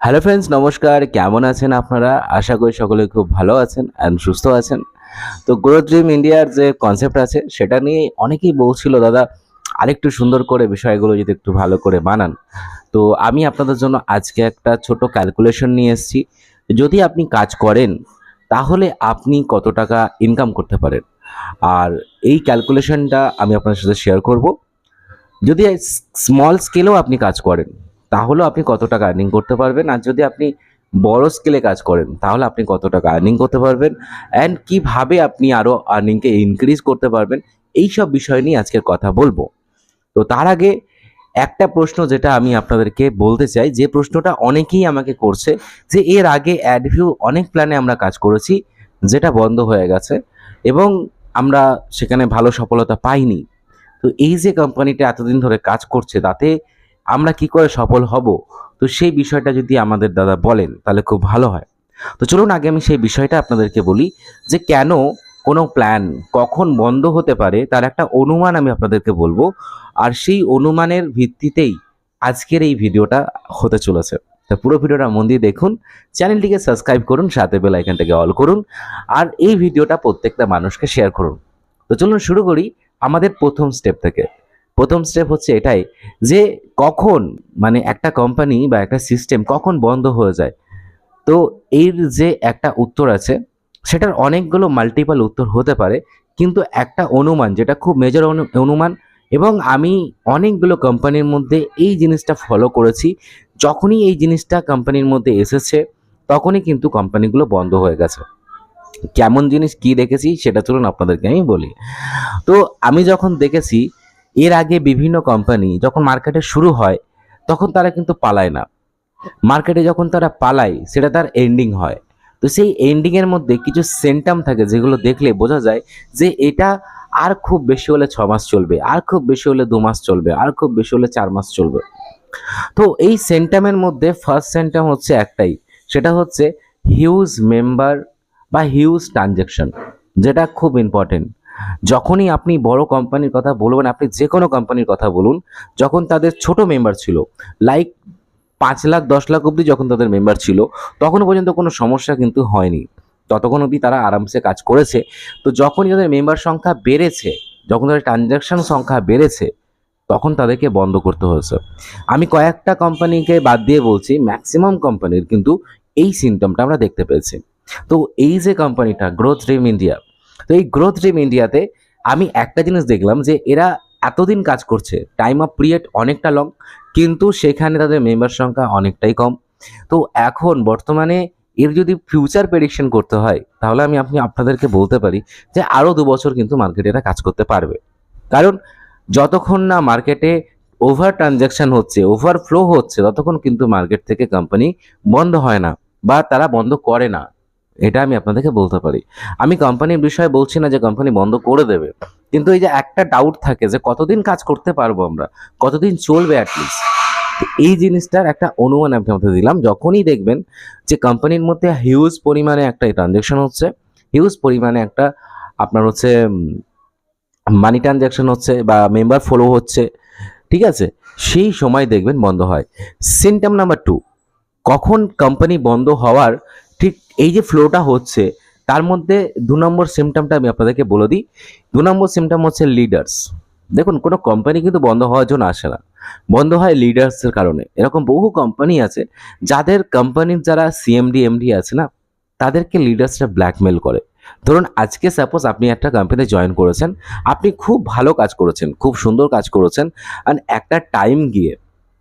Hello friends, নমস্কার। কেমন আছেন আপনারা? আশা করি সকলে খুব ভালো আছেন অ্যান্ড সুস্থ আছেন। তো গ্রোথ ড্রিম ইন্ডিয়ার যে কনসেপ্ট আছে, সেটা নিয়ে অনেকেই বলছিল, দাদা, আরেকটু সুন্দর করে বিষয়গুলো যদি একটু ভালো করে বানান। তো আমি আপনাদের জন্য আজকে একটা ছোট ক্যালকুলেশন নিয়ে এসেছি। যদি আপনি কাজ করেন, তাহলে আপনি কত টাকা ইনকাম করতে পারেন? আর এই ক্যালকুলেশনটা আমি আপনার সাথে শেয়ার করব। যদি স্মল স্কেলেও আপনি কাজ করেন তাহলেও আপনি কত টাকা আর্নিং করতে পারবেন? আর যদি আপনি বড় স্কেলে কাজ করেন, তাহলে আপনি কত টাকা আর্নিং করতে পারবেন? অ্যান্ড কীভাবে আপনি আরও আর্নিংকে ইনক্রিজ করতে পারবেন? এই সব বিষয় নিয়ে আজকের কথা বলব। তো তার আগে একটা প্রশ্ন যেটা আমি আপনাদেরকে বলতে চাই, যে প্রশ্নটা অনেকেই আমাকে করছে, যে এর আগে অ্যাডভিউ অনেক প্ল্যানে আমরা কাজ করেছি, যেটা বন্ধ হয়ে গেছে এবং আমরা সেখানে ভালো সফলতা পাইনি। তো এই যে কোম্পানিটা এতদিন ধরে কাজ করছে, তাতে আমরা কি করে সফল হব? তো সেই বিষয়টা যদি আমাদের দাদা বলেন, তাহলে খুব ভালো হয়। তো চলুন, আগে আমি সেই বিষয়টা আপনাদেরকে বলি যে কেন কোনো প্ল্যান কখন বন্ধ হতে পারে, তার একটা অনুমান আমি আপনাদেরকে বলব। আর সেই অনুমানের ভিত্তিতেই আজকের এই ভিডিওটা হতে চলেছে। তো পুরো ভিডিওটা মন দিয়ে দেখুন, চ্যানেলটিকে সাবস্ক্রাইব করুন, সাথে বেল আইকনটাকে অল করুন, আর এই ভিডিওটা প্রত্যেকটা মানুষকে শেয়ার করুন। তো চলুন শুরু করি আমাদের প্রথম স্টেপ থেকে। প্রথম স্টেপ হচ্ছে এটাই যে কখন মানে একটা কোম্পানি বা একটা সিস্টেম কখন বন্ধ হয়ে যায়। তো এর যে একটা উত্তর আছে, সেটার অনেকগুলো মাল্টিপাল উত্তর হতে পারে, কিন্তু একটা অনুমান, যেটা খুব মেজর অনুমান, এবং আমি অনেকগুলো কোম্পানির মধ্যে এই জিনিসটা ফলো করেছি। যখনই এই জিনিসটা কোম্পানির মধ্যে এসেছে, তখনই কিন্তু কোম্পানিগুলো বন্ধ হয়ে গেছে। কেমন জিনিস কি দেখেছি, সেটা চলুন আপনাদেরকে আমি বলি। তো আমি যখন দেখেছি এর আগে বিভিন্ন কোম্পানি যখন মার্কেটে শুরু হয়, তখন তারা কিন্তু পালায় না। মার্কেটে যখন তারা পালায়, সেটা তার এন্ডিং হয়। তো সেই এন্ডিংয়ের মধ্যে কিছু সেন্টাম থাকে যেগুলো দেখলে বোঝা যায় যে এটা আর খুব বেশি হলে ছ মাস চলবে, আর খুব বেশি হলে দু মাস চলবে, আর খুব বেশি হলে চার মাস চলবে। তো এই সেন্টামের মধ্যে ফার্স্ট সেন্টাম হচ্ছে একটাই, সেটা হচ্ছে হিউজ মেম্বার বা হিউজ ট্রানজ্যাকশন যেটা খুব ইম্পর্টেন্ট যখনই আপনি বড় কোম্পানির কথা বলবেন, আপনি যে কোনো কোম্পানির কথা বলুন, যখন তাদের ছোট মেম্বার ছিল লাইক পাঁচ লাখ, দশ লাখ অবধি যখন তাদের মেম্বার ছিল তখনও পর্যন্ত কোনো সমস্যা কিন্তু হয়নি। ততক্ষণ অবধি তারা আরামসে কাজ করেছে। তো যখনই তাদের মেম্বার সংখ্যা বেড়েছে, যখন তাদের ট্রানজ্যাকশন সংখ্যা বেড়েছে, তখন তাদেরকে বন্ধ করতে হয়েছে। আমি কয়েকটা কোম্পানিকে বাদ দিয়ে বলছি ম্যাক্সিমাম কোম্পানির কিন্তু এই সিমটমটা আমরা দেখতে পেয়েছি। তো এই যে কোম্পানিটা গ্রোথ ড্রিম ইন্ডিয়া তো এই গ্রোথ ড্রিম ইন্ডিয়াতে আমি একটা জিনিস দেখলাম যে এরা এতদিন কাজ করছে টাইম অফ পিরিয়ড অনেকটা লং কিন্তু সেখানে তাদের মেম্বার সংখ্যা অনেকটাই কম। তো এখন বর্তমানে এর যদি ফিউচার প্রেডিকশন করতে হয়, তাহলে আমি আপনি আপনাদেরকে বলতে পারি যে আরও দু বছর কিন্তু মার্কেটে এরা কাজ করতে পারবে। কারণ যতক্ষণ না মার্কেটে ওভার ট্রানজ্যাকশন হচ্ছে ওভার ফ্লো হচ্ছে, ততক্ষণ কিন্তু মার্কেট থেকে কোম্পানি বন্ধ হয় না বা তারা বন্ধ করে না। এটা আমি আপনাদেরকে বলতে পারি। আমি কোম্পানির বিষয়ে বলছি না যে কোম্পানি বন্ধ করে দেবে। কিন্তু এই যে একটা ডাউট থাকে যে কতদিন কাজ করতে পারব আমরা? কতদিন চলবে অ্যাটলিস্ট এই জিনিসটার একটা অনুমান আমি আপনাদের দিলাম। যখনই দেখবেন যে কোম্পানির মধ্যে হিউজ পরিমাণে একটা ট্রানজ্যাকশন হচ্ছে হিউজ পরিমাণে একটা আপনার হচ্ছে মানি ট্রানজ্যাকশন হচ্ছে বা মেম্বার ফলো হচ্ছে, ঠিক আছে? সেই সময় দেখবেন বন্ধ হয়। সিমটম নাম্বার টু কখন কোম্পানি বন্ধ হওয়ার এই যে ফ্লোটা হচ্ছে, তার মধ্যে দু নম্বর সিমটমটা আমি আপনাদেরকে বলে দিই। দু নম্বর সিমটম হচ্ছে লিডার্স দেখুন, কোনো কোম্পানি কিন্তু বন্ধ হওয়ার জন্য আসে না। বন্ধ হয় লিডার্সের কারণে। এরকম বহু কোম্পানি আছে, যাদের কোম্পানির যারা সিএমডি এমডি আছে না, তাদেরকে লিডার্সরা ব্ল্যাকমেল করে। ধরুন, আজকে সাপোজ আপনি একটা কোম্পানিতে জয়েন করেছেন, আপনি খুব ভালো কাজ করেছেন, খুব সুন্দর কাজ করেছেন আর একটা টাইম গিয়ে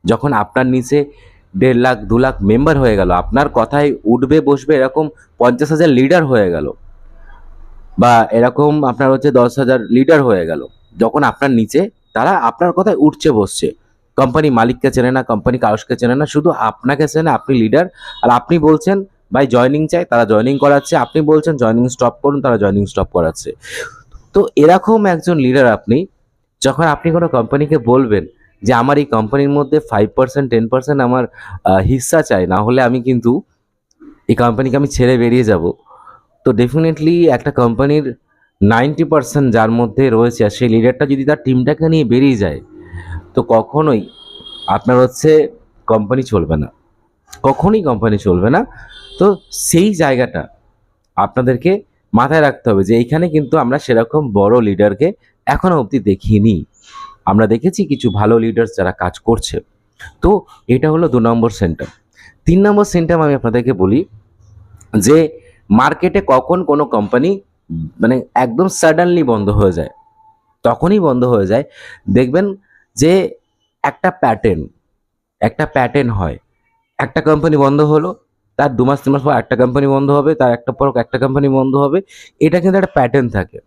যখন আপনার নিচে দেড় লাখ, দু লাখ মেম্বার হয়ে গেল। আপনার কথায় উঠবে, বসবে এরকম পঞ্চাশ হাজার লিডার হয়ে গেল। বা এরকম আপনার হচ্ছে দশ হাজার লিডার হয়ে গেল। যখন আপনার নিচে, তারা আপনার কথায় উঠছে, বসছে। কোম্পানি মালিককে চেনে না কোম্পানি কাউসকে চেনে না, শুধু আপনাকে চেনে, আপনি লিডার আর আপনি বলছেন, ভাই জয়নিং চাই, তারা জয়নিং করাচ্ছে। আপনি বলছেন জয়নিং স্টপ করুন, তারা জয়নিং স্টপ করাচ্ছে। তো এরকম একজন লিডার আপনি, যখন আপনি কোনো কোম্পানিকে বলবেন যে আমার এই কোম্পানির মধ্যে ফাইভ পার্সেন্ট টেন পার্সেন্ট আমার হিস্সা চাই, না হলে আমি কিন্তু এই কোম্পানিকে আমি ছেড়ে বেরিয়ে যাব। তো ডেফিনেটলি একটা কোম্পানির নাইনটি পার্সেন্ট যার মধ্যে রয়েছে আর সেই লিডারটা যদি তার টিমটাকে নিয়ে বেরিয়ে যায়, তো কখনোই আপনার হচ্ছে কোম্পানি চলবে না। কখনই কোম্পানি চলবে না। তো সেই জায়গাটা আপনাদেরকে মাথায় রাখতে হবে যে এইখানে কিন্তু আমরা সেরকম বড় লিডারকে এখনও অবধি দেখিনি। আমরা দেখেছি কিছু ভালো লিডার্স যারা কাজ করছে। তো এটা হলো দু নম্বর সেন্টার তিন নম্বর সেন্টার আমি আপনাদেরকে বলি যে মার্কেটে কখন কোনো কোম্পানি মানে একদম সাডেনলি বন্ধ হয়ে যায়। তখনই বন্ধ হয়ে যায়। দেখবেন যে একটা প্যাটার্ন একটা প্যাটার্ন হয়। একটা কোম্পানি বন্ধ হলো, তার দু মাস, তিন মাস পর একটা কোম্পানি বন্ধ হবে, তার একটা পর একটা কোম্পানি বন্ধ হবে। এটা কিন্তু একটা প্যাটার্ন থাকে।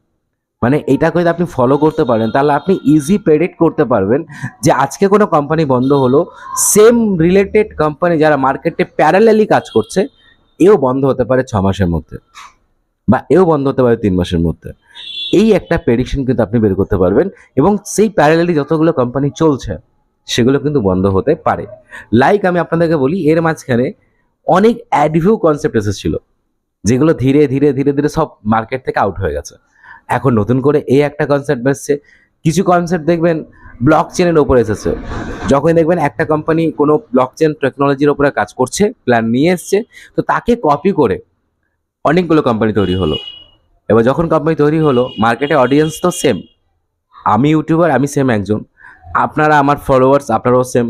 মানে এটাকে যদি আপনি ফলো করতে পারেন, তাহলে আপনি ইজি প্রেডিক্ট করতে পারবেন যে আজকে কোনো কোম্পানি বন্ধ হলো। সেম রিলেটেড কোম্পানি যারা মার্কেটে প্যারালালি কাজ করছে, এও বন্ধ হতে পারে ছ মাসের মধ্যে বা এও বন্ধ হতে পারে তিন মাসের মধ্যে। এই একটা প্রেডিকশন কিন্তু আপনি বের করতে পারবেন এবং সেই প্যারালালি যতগুলো কোম্পানি চলছে, সেগুলো কিন্তু বন্ধ হতে পারে। লাইক আমি আপনাদেরকে বলি, এর মাঝখানে অনেক অ্যাডভিউ কনসেপ্ট এসেছিল, যেগুলো ধীরে ধীরে ধীরে ধীরে সব মার্কেট থেকে আউট হয়ে গেছে। এখন নতুন করে এই একটা কনসেপ্ট এসছে কিছু কনসেপ্ট দেখবেন ব্লক চেনের ওপরে এসেছে। যখন দেখবেন একটা কোম্পানি কোনো ব্লক চেন টেকনোলজির ওপরে কাজ করছে প্ল্যান নিয়ে এসছে, তো তাকে কপি করে অনেকগুলো কোম্পানি তৈরি হলো। এবার যখন কোম্পানি তৈরি হলো মার্কেটে অডিয়েন্স তো সেম আমি ইউটিউবার আমি সেম একজন। আপনারা আমার ফলোয়ার্স আপনারাও সেম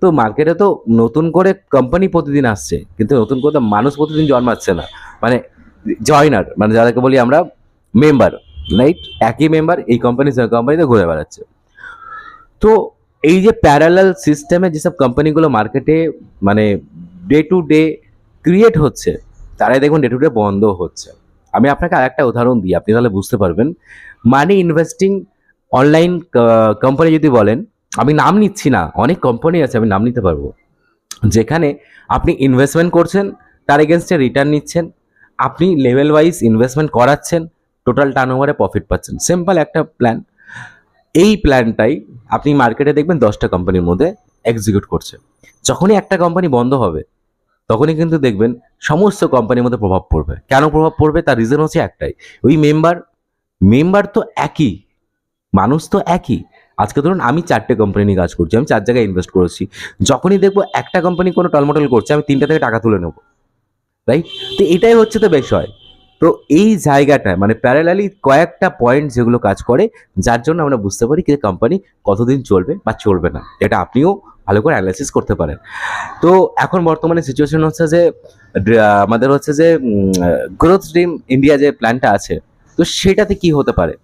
তো মার্কেটে তো নতুন করে কোম্পানি প্রতিদিন আসছে, কিন্তু নতুন করে মানুষ প্রতিদিন জন্মাচ্ছে না। মানে জয়নার মানে যাদেরকে বলি আমরা মেম্বার রাইট একই মেম্বার এই কোম্পানি কোম্পানিতে ঘুরে বেড়াচ্ছে। তো এই যে প্যারালাল সিস্টেমে যেসব কোম্পানিগুলো মার্কেটে মানে ডে টু ডে ক্রিয়েট হচ্ছে, তারাই দেখুন ডে টু ডে বন্ধ হচ্ছে। আমি আপনাকে আরেকটা উদাহরণ দিই, আপনি তাহলে বুঝতে পারবেন। মানি ইনভেস্টিং অনলাইন কোম্পানি যদি বলেন, আমি নাম নিচ্ছি না, অনেক কোম্পানি আছে, আমি নাম নিতে পারব। যেখানে আপনি ইনভেস্টমেন্ট করছেন, তার এগেনস্টে রিটার্ন নিচ্ছেন, আপনি লেভেল ওয়াইজ ইনভেস্টমেন্ট করাচ্ছেন টোটাল টার্ন ওভারে প্রফিট পাচ্ছেন। সিম্পল একটা প্ল্যান এই প্ল্যানটাই আপনি মার্কেটে দেখবেন দশটা কোম্পানির মধ্যে এক্সিকিউট করছে। যখনই একটা কোম্পানি বন্ধ হবে, তখনই কিন্তু দেখবেন সমস্ত কোম্পানির মধ্যে প্রভাব পড়বে। কেন প্রভাব পড়বে? তার রিজন হচ্ছে একটাই। ওই মেম্বার মেম্বার তো একই, মানুষ তো একই। আজকে ধরুন আমি চারটে কোম্পানি নিয়ে কাজ করছি, আমি চার জায়গায় ইনভেস্ট করেছি। যখনই দেখব একটা কোম্পানি কোনো টলমটল করছে, আমি তিনটা থেকে টাকা তুলে নেব। রাইট তো এটাই হচ্ছে তো বিষয়। তো এই জায়গাটায় মানে প্যারালালি কয়েকটা পয়েন্ট যেগুলো কাজ করে, যার জন্য আমরা বুঝতে পারি কি কোম্পানি কতদিন চলবে বা চলবে না। এটা আপনিও ভালো করে অ্যানালাইসিস করতে পারেন। তো এখন বর্তমানে সিচুয়েশন হচ্ছে যে আমাদের হচ্ছে যে গ্রোথ ড্রিম ইন্ডিয়া যে প্ল্যানটা আছে, তো সেটাতে কি হতে পারে?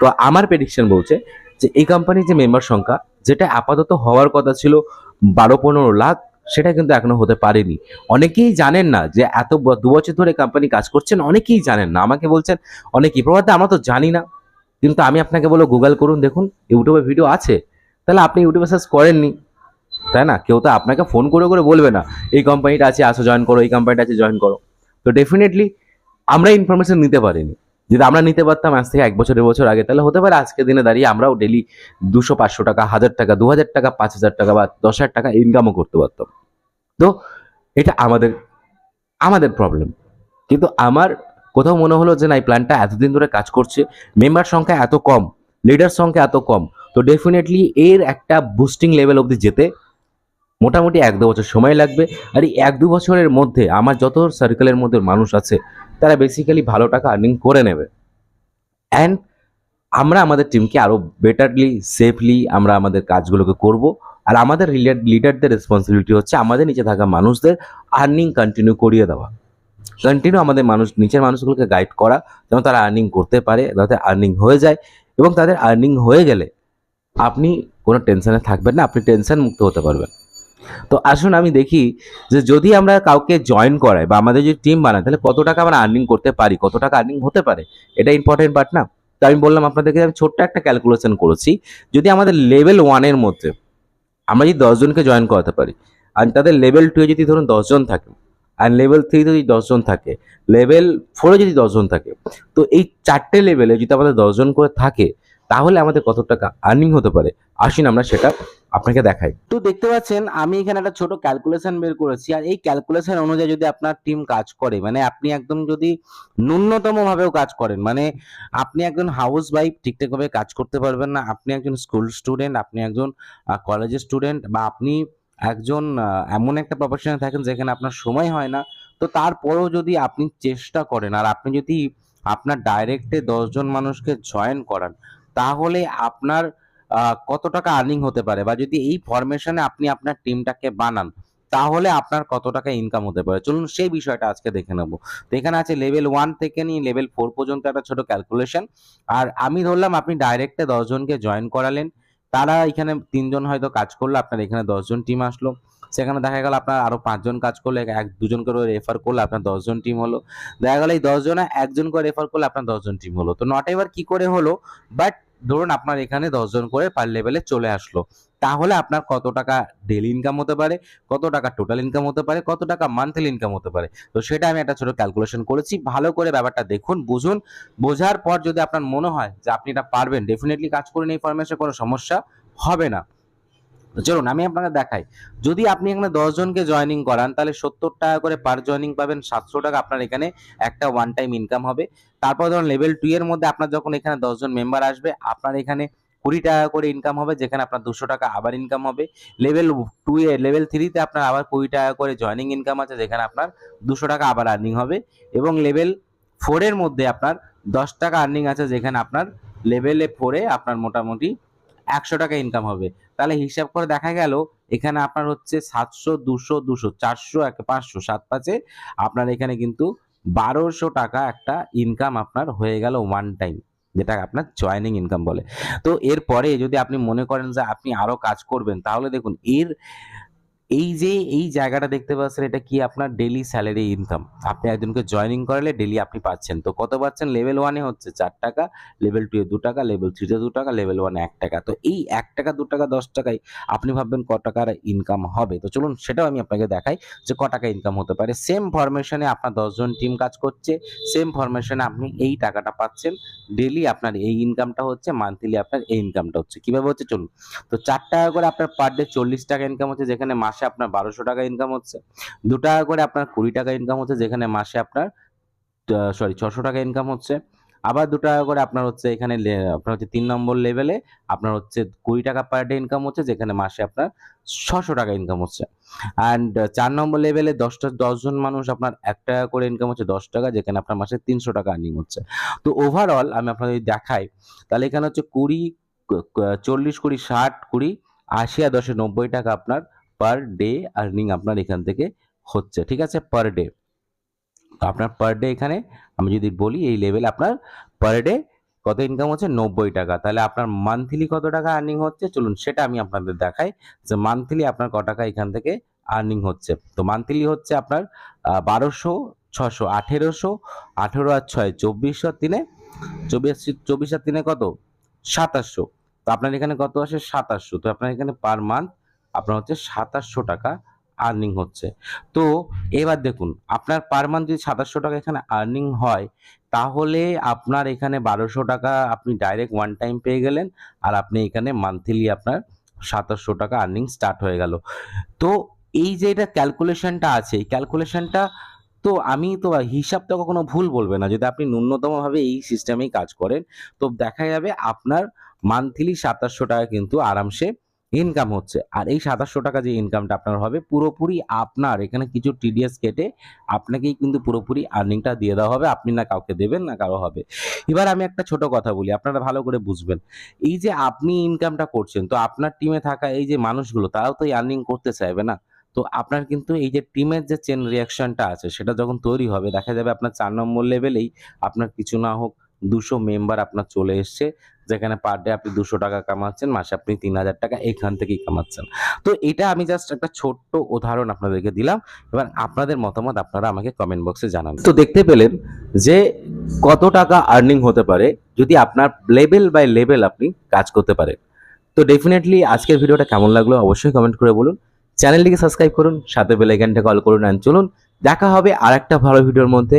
তো আমার প্রেডিকশন বলছে যে, এই কোম্পানির যে মেম্বার সংখ্যা, যেটা আপাতত হওয়ার কথা ছিল বারো পনেরো লাখ সেটা কিন্তু এখনও হতে পারেনি। অনেকেই জানেন না যে এত দু বছর ধরে কোম্পানি কাজ করছেন, অনেকেই জানেন না। আমাকে বলছেন অনেকেই প্রভাতে আমরা তো জানি না। কিন্তু আমি আপনাকে বলব গুগল করুন, দেখুন ইউটিউবে ভিডিও আছে। তাহলে আপনি ইউটিউবে সার্চ করেননি। তাই না? কেউ তো আপনাকে ফোন করে করে বলবে না, এই কোম্পানিটা আছে, আসো জয়েন করো, এই কোম্পানিটা আছে জয়েন করো। তো ডেফিনেটলি আমরা ইনফরমেশন নিতে পারিনি। যদি আমরা নিতে পারতাম আজ থেকে এক বছর বছর আগে, তাহলে হতে পারে আজকের দিনে দাঁড়িয়ে আমরাও ডেলি দুশো, পাঁচশো টাকা, হাজার টাকা, দু হাজার টাকা, পাঁচ হাজার টাকা বা দশ হাজার টাকা ইনকামও করতে পারতাম। তো এটা আমাদের আমাদের প্রবলেম কিন্তু আমার কোথাও মনে হলো যে না, এই প্ল্যানটা এতদিন ধরে কাজ করছে মেম্বার সংখ্যা এত কম লিডার সংখ্যা এত কম, তো ডেফিনেটলি এর একটা বুস্টিং লেভেল অবধি যেতে মোটামুটি এক দু বছর সময় লাগবে। আর এই এক দু বছরের মধ্যে আমার যত সার্কেলের মধ্যে মানুষ আছে, তারা বেসিক্যালি ভালো টাকা আর্নিং করে নেবে। অ্যান্ড আমরা আমাদের টিমকে আরও বেটারলি সেফলি আমরা আমাদের কাজগুলোকে করব। আর আমাদের লিডারদের রেসপন্সিবিলিটি হচ্ছে আমাদের নিচে থাকা মানুষদের আর্নিং কন্টিনিউ করিয়ে দেওয়া। কন্টিনিউ আমাদের মানুষ, নিচের মানুষগুলোকে গাইড করা, যেন তারা আর্নিং করতে পারে যাতে আর্নিং হয়ে যায়। এবং তাদের আর্নিং হয়ে গেলে আপনি কোনো টেনশনে থাকবেন না, আপনি টেনশন মুক্ত হতে পারবেন। তো আসুন আমি দেখি যে যদি আমরা কাউকে জয়েন করাই বা আমাদের যদি টিম বানাই তাহলে কত টাকা আমরা আর্নিং করতে পারি? কত টাকা আর্নিং হতে পারে? এটা ইম্পর্টেন্ট পার্ট না? তো আমি বললাম আপনাদেরকে আমি ছোট্ট একটা ক্যালকুলেশন করেছি। যদি আমাদের লেভেল ওয়ানের মধ্যে আমরা যদি দশজনকে জয়েন করাতে পারি আর তাদের লেভেল টুয়ে যদি ধরুন দশজন থাকে আর লেভেল থ্রিতে যদি দশজন থাকে লেভেল ফোরে যদি দশজন থাকে, তো এই চারটে লেভেলে যদি আমাদের দশজন করে থাকে, তাহলে আমাদের কত টাকা আর্নিং হতে পারে? আসুন আমরা সেটা আপনাকে দেখাই। তো দেখতে পাচ্ছেন, আমি এখানে একটা ছোট ক্যালকুলেশন বের করেছি। আর এই ক্যালকুলেশন অনুযায়ী যদি আপনার টিম কাজ করে মানে আপনি একদম যদি ন্যূনতম ভাবেও কাজ করেন মানে আপনি একজন হাউস ওয়াইফ ঠিকঠাক ভাবে কাজ করতে পারবেন না, আপনি একজন স্কুল স্টুডেন্ট আপনি একজন কলেজের স্টুডেন্ট বা আপনি একজন এমন একটা প্রফেশনে থাকেন যেখানে আপনার সময় হয় না। তো তারপরেও যদি আপনি চেষ্টা করেন, আর আপনি যদি আপনার ডাইরেক্টে দশজন মানুষকে জয়েন করান, তাহলে আপনার কত টাকা আর্নিং হতে পারে? বা যদি এই ফরমেশনে আপনি আপনার টিমটাকে বানান, তাহলে আপনার কত টাকা ইনকাম হতে পারে? চলুন সেই বিষয়টা আজকে দেখে নেব। তো এখানে আছে লেভেল ওয়ান থেকে নিয়ে লেভেল ফোর পর্যন্ত একটা ছোট ক্যালকুলেশন আর আমি ধরলাম আপনি ডাইরেক্টে দশজনকে জয়েন করালেন। তারা এখানে তিনজন হয়তো কাজ করল, আপনার এখানে দশজন টিম আসলো। সেখানে দেখা গেল আপনার আরও পাঁচজন কাজ করলে, এক দুজন করে রেফার করলে, আপনার দশজন টিম হলো। দেখা গেল এই দশজনে একজন করে রেফার করলে, আপনার দশজন টিম হলো। তো নট এবার কি করে হলো? বাট ধরুন আপনার এখানে দশজন করে পার লেভেলে চলে আসলো। তাহলে আপনার কত টাকা ডেলি ইনকাম হতে পারে, কত টাকা টোটাল ইনকাম হতে পারে, কত টাকা মান্থলি ইনকাম হতে পারে। তো সেটা আমি একটা ছোট ক্যালকুলেশন করেছি। ভালো করে ব্যাপারটা দেখুন, বুঝুন। বোঝার পর যদি আপনার মনে হয় যে আপনি এটা পারবেন ডেফিনেটলি কাজ করেন এই ফরমেশনে কোনো সমস্যা হবে না। চলুন, আমি আপনাকে দেখাই। যদি আপনি এখানে দশ জনকে জয়েনিং করান, তাহলে সত্তর টাকা করে পার জয়েনিং পাবেন, সাতশো টাকা আপনার এখানে একটা ওয়ান টাইম ইনকাম হবে। তারপর ধরুন লেভেল টু এর মধ্যে আপনার যখন এখানে দশজন মেম্বার আসবে, আপনার এখানে কুড়ি টাকা করে ইনকাম হবে, যেখানে আপনার দুশো টাকা আবার ইনকাম হবে। লেভেল টু এ লেভেল থ্রিতে আপনার আবার কুড়ি টাকা করে জয়েনিং ইনকাম আছে, যেখানে আপনার দুশো টাকা আবার আর্নিং হবে। এবং লেভেল ফোরের মধ্যে আপনার দশ টাকা আর্নিং আছে, যেখানে আপনার লেভেলে ফোরে আপনার মোটামুটি একশো টাকা ইনকাম হবে। তাহলে হিসাব করে দেখা গেল, এখানে আপনার হচ্ছে সাতশো, দুশো দুশো, চারশো, এক পাঁচশো, সাত পাঁচে আপনার এখানে কিন্তু বারোশো টাকা একটা ইনকাম আপনার হয়ে গেল ওয়ান টাইম যেটা আপনার জয়নিং ইনকাম বলে। তো এরপরে যদি আপনি মনে করেন যে আপনি আরও কাজ করবেন, তাহলে দেখুন এর এই যে, এই জায়গাটা দেখতে পাচ্ছেন, এটা কি আপনার ডেলি স্যালারি ইনকাম আপনি একজনকে জয়েনিং করালে ডেলি আপনি পাচ্ছেন। তো কত পাচ্ছেন? লেভেল ওয়ানে হচ্ছে চার টাকা লেভেল টু এ দু টাকা লেভেল থ্রিতে দু টাকা লেভেল ওয়ানে এক টাকা। তো এই এক টাকা, দু টাকা, দশ টাকায় আপনি ভাববেন ক টাকার ইনকাম হবে। তো চলুন, সেটাও আমি আপনাকে দেখাই যে ক টাকা ইনকাম হতে পারে। সেম ফরমেশনে আপনার দশজন টিম কাজ করছে সেম ফরমেশনে আপনি এই টাকাটা পাচ্ছেন। ডেলি আপনার এই ইনকামটা হচ্ছে মান্থলি আপনার এই ইনকামটা হচ্ছে। কীভাবে হচ্ছে? চলুন। তো চার টাকা করে আপনার পার ডে চল্লিশ টাকা ইনকাম হচ্ছে, যেখানে মাসে আপনার বারোশো টাকা ইনকাম হচ্ছে। দু টাকা করে আপনার কুড়ি টাকা ইনকাম হচ্ছে, যেখানে মাসে আপনার সরি ছশো টাকা ইনকাম হচ্ছে। আবার দু টাকা করে আপনার হচ্ছে এখানে আপনার হচ্ছে তিন নম্বর লেভেলে আপনার হচ্ছে কুড়ি টাকা পার ডে ইনকাম হচ্ছে, যেখানে মাসে আপনার ছশো টাকা ইনকাম হচ্ছে। অ্যান্ড চার নম্বর লেভেলে দশটা, দশজন মানুষ আপনার এক টাকা করে ইনকাম হচ্ছে, দশ টাকা, যেখানে আপনার মাসে তিনশো টাকা আর্নিং হচ্ছে। তো ওভারঅল আমি আপনাদের যদি দেখাই, তাহলে এখানে হচ্ছে কুড়ি চল্লিশ, কুড়ি, ষাট, কুড়ি, আশি আর দশে নব্বই টাকা আপনার পার ডে আর্নিং আপনার এখান থেকে হচ্ছে, ঠিক আছে? পার ডে আপনার পার ডে এখানে আমি যদি বলি, এই লেভেল আপনার পার ডে কত ইনকাম হচ্ছে? নব্বই টাকা। তাহলে আপনার মান্থলি কত টাকা আর্নিং হচ্ছে? চলুন সেটা আমি আপনাদের দেখাই যে মান্থলি আপনার ক টাকা এখান থেকে আর্নিং হচ্ছে। তো মান্থলি হচ্ছে আপনার বারোশো, ছশো, আঠেরোশো, আঠেরো আর ছয় চব্বিশশো তিনে, চব্বিশ চব্বিশ আর তিনে কত? সাতাশশো। তো আপনার এখানে কত আসে? সাতাশশো। তো আপনার এখানে পার মান্থ আপনার হচ্ছে সাতাশশো টাকা আর্নিং হচ্ছে। তো এবার দেখুন, আপনার পার মান্থ যদি সাতাশশো টাকা এখানে আর্নিং হয়, তাহলে আপনার এখানে বারোশো টাকা আপনি ডাইরেক্ট ওয়ান টাইম পেয়ে গেলেন, আর আপনি এখানে মান্থলি আপনার সাতাশশো টাকা আর্নিং স্টার্ট হয়ে গেল। তো এই যে এটা ক্যালকুলেশনটা আছে, এই ক্যালকুলেশনটা তো আমি তো হিসাব তো কখনো ভুল বলবে না, যদি আপনি ন্যূনতমভাবে এই সিস্টেমেই কাজ করেন, তো দেখা যাবে আপনার মান্থলি সাতাশশো টাকা কিন্তু আরামসে ইনকাম হচ্ছে। আর এই সাতাশশো টাকা যে ইনকামটা আপনার হবে, পুরোপুরি আপনার, এখানে কিছু টিডিএস কেটে আপনাকেই কিন্তু পুরোপুরি আর্নিংটা দিয়ে দেওয়া হবে। আপনি না কাউকে দেবেন, না কারও হবে। এবার আমি একটা ছোট কথা বলি, আপনারা ভালো করে বুঝবেন। এই যে আপনি ইনকামটা করছেন, তো আপনার টিমে থাকা এই যে মানুষগুলো, তারাও তো আর্নিং করতে চাইবে না। তো আপনার কিন্তু এই যে টিমের যে চেন রিয়াকশনটা আছে, সেটা যখন তৈরি হবে, দেখা যাবে আপনার চার নম্বর লেভেলেই আপনার কিছু না হোক, দুশো মেম্বার আপনার চলে এসছে। যেখানে পার ডে আপনি দুশো টাকা কামাচ্ছেন, মাসে আপনি তিন হাজার টাকা এখান থেকেই কামাচ্ছেন। তো এটা আমি জাস্ট একটা ছোট্ট উদাহরণ আপনাদেরকে দিলাম। এবার আপনাদের মতামত আপনারা আমাকে কমেন্ট বক্সে জানান। তো দেখতে পেলেন যে কত টাকা আর্নিং হতে পারে যদি আপনার লেভেল বাই লেভেল আপনি কাজ করতে পারেন। তো ডেফিনেটলি আজকের ভিডিওটা কেমন লাগল অবশ্যই কমেন্ট করে বলুন। চ্যানেলটিকে সাবস্ক্রাইব করুন, সাথে বেল আইকনটা কল করুন অ্যান্ড চলুন। দেখা হবে আর একটা ভালো ভিডিওর মধ্যে।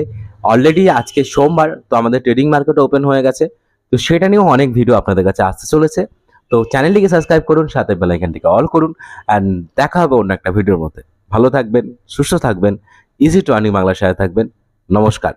অলরেডি আজকে সোমবার, তো আমাদের ট্রেডিং মার্কেট ওপেন হয়ে গেছে। তো সেটা নিয়েও অনেক ভিডিও আপনাদের কাছে আসতে চলেছে। তো চ্যানেলটিকে সাবস্ক্রাইব করুন, সাথে বেলাইকানটিকে অল করুন অ্যান্ড দেখা হবে অন্য একটা ভিডিওর মধ্যে। ভালো থাকবেন, সুস্থ থাকবেন ইজি টু আর্নিং বাংলার সাথে থাকবেন। নমস্কার।